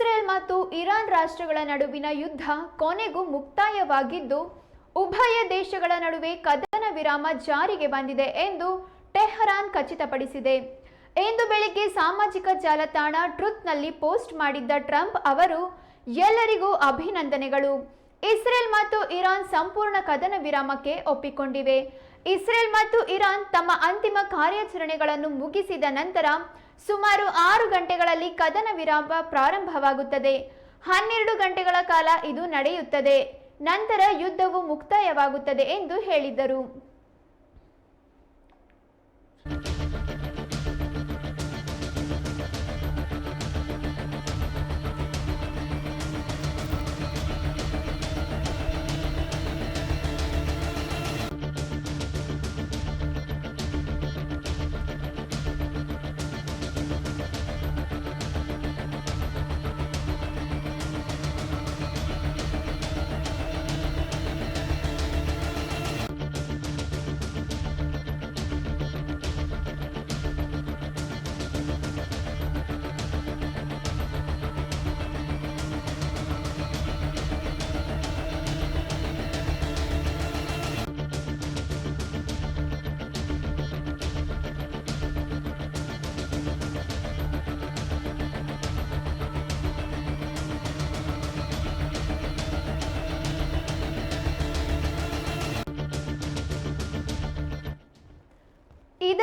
Israel ಮತ್ತು Iran ರಾಷ್ಟ್ರಗಳ ನಡುವಿನ ಯುದ್ಧ ಕೊನೆಗೂ ಮುಕ್ತಾಯವಾಗಿದ್ದು, ಉಭಯ ದೇಶಗಳ ನಡುವೆ ಕದನ ವಿರಾಮ ಜಾರಿಗೆ ಬಂದಿದೆ ಎಂದು ಟೆಹರಾನ್ ಖಚಿತಪಡಿಸಿದೆ. ಇಂದು ಬೆಳಿಗ್ಗೆ ಸಾಮಾಜಿಕ ಜಾಲತಾಣ ಟ್ರುತ್ನಲ್ಲಿ ಪೋಸ್ಟ್ ಮಾಡಿದ್ದ ಟ್ರಂಪ್ ಅವರು, ಎಲ್ಲರಿಗೂ ಅಭಿನಂದನೆಗಳು. ಇಸ್ರೇಲ್ ಮತ್ತು ಇರಾನ್ ಸಂಪೂರ್ಣ ಕದನ ವಿರಾಮಕ್ಕೆ ಒಪ್ಪಿಕೊಂಡಿವೆ. ಇಸ್ರೇಲ್ ಮತ್ತು ಇರಾನ್ ತಮ್ಮ ಅಂತಿಮ ಕಾರ್ಯಾಚರಣೆಗಳನ್ನು ಮುಗಿಸಿದ ನಂತರ ಸುಮಾರು ಆರು ಗಂಟೆಗಳಲ್ಲಿ ಕದನ ವಿರಾಮ ಪ್ರಾರಂಭವಾಗುತ್ತದೆ. ಹನ್ನೆರಡು ಗಂಟೆಗಳ ಕಾಲ ಇದು ನಡೆಯುತ್ತದೆ. ನಂತರ ಯುದ್ಧವು ಮುಕ್ತಾಯವಾಗುತ್ತದೆ ಎಂದು ಹೇಳಿದರು.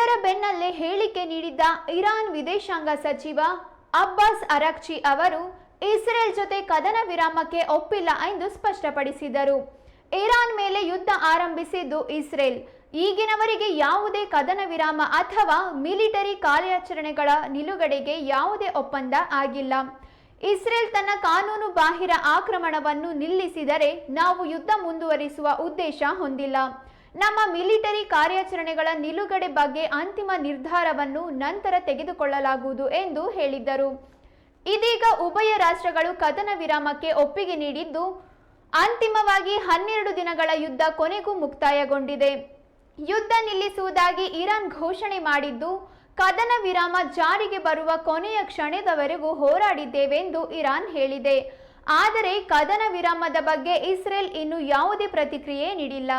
ಇದರ ಬೆನ್ನಲ್ಲೇ ಹೇಳಿಕೆ ನೀಡಿದ್ದ ಇರಾನ್ ವಿದೇಶಾಂಗ ಸಚಿವ ಅಬ್ಬಾಸ್ ಅರಕ್ಷಿ ಅವರು, ಇಸ್ರೇಲ್ ಜೊತೆ ಕದನ ವಿರಾಮಕ್ಕೆ ಒಪ್ಪಿಲ್ಲ ಎಂದು ಸ್ಪಷ್ಟಪಡಿಸಿದರು. ಇರಾನ್ ಮೇಲೆ ಯುದ್ಧ ಆರಂಭಿಸಿದ್ದು ಇಸ್ರೇಲ್. ಈಗಿನವರೆಗೆ ಯಾವುದೇ ಕದನ ವಿರಾಮ ಅಥವಾ ಮಿಲಿಟರಿ ಕಾರ್ಯಾಚರಣೆಗಳ ನಿಲುಗಡೆಗೆ ಯಾವುದೇ ಒಪ್ಪಂದ ಆಗಿಲ್ಲ. ಇಸ್ರೇಲ್ ತನ್ನ ಕಾನೂನು ಬಾಹಿರ ಆಕ್ರಮಣವನ್ನು ನಿಲ್ಲಿಸಿದರೆ ನಾವು ಯುದ್ಧ ಮುಂದುವರಿಸುವ ಉದ್ದೇಶ ಹೊಂದಿಲ್ಲ. ನಮ್ಮ ಮಿಲಿಟರಿ ಕಾರ್ಯಾಚರಣೆಗಳ ನಿಲುಗಡೆ ಬಗ್ಗೆ ಅಂತಿಮ ನಿರ್ಧಾರವನ್ನು ನಂತರ ತೆಗೆದುಕೊಳ್ಳಲಾಗುವುದು ಎಂದು ಹೇಳಿದ್ದರು. ಇದೀಗ ಉಭಯ ರಾಷ್ಟ್ರಗಳು ಕದನ ವಿರಾಮಕ್ಕೆ ಒಪ್ಪಿಗೆ ನೀಡಿದ್ದು, ಅಂತಿಮವಾಗಿ ಹನ್ನೆರಡು ದಿನಗಳ ಯುದ್ಧ ಕೊನೆಗೂ ಮುಕ್ತಾಯಗೊಂಡಿದೆ. ಯುದ್ಧ ನಿಲ್ಲಿಸುವುದಾಗಿ ಇರಾನ್ ಘೋಷಣೆ ಮಾಡಿದ್ದು, ಕದನ ವಿರಾಮ ಜಾರಿಗೆ ಬರುವ ಕೊನೆಯ ಕ್ಷಣದವರೆಗೂ ಹೋರಾಡಿದ್ದೇವೆಂದು ಇರಾನ್ ಹೇಳಿದೆ. ಆದರೆ ಕದನ ವಿರಾಮದ ಬಗ್ಗೆ ಇಸ್ರೇಲ್ ಇನ್ನೂ ಯಾವುದೇ ಪ್ರತಿಕ್ರಿಯೆ ನೀಡಿಲ್ಲ.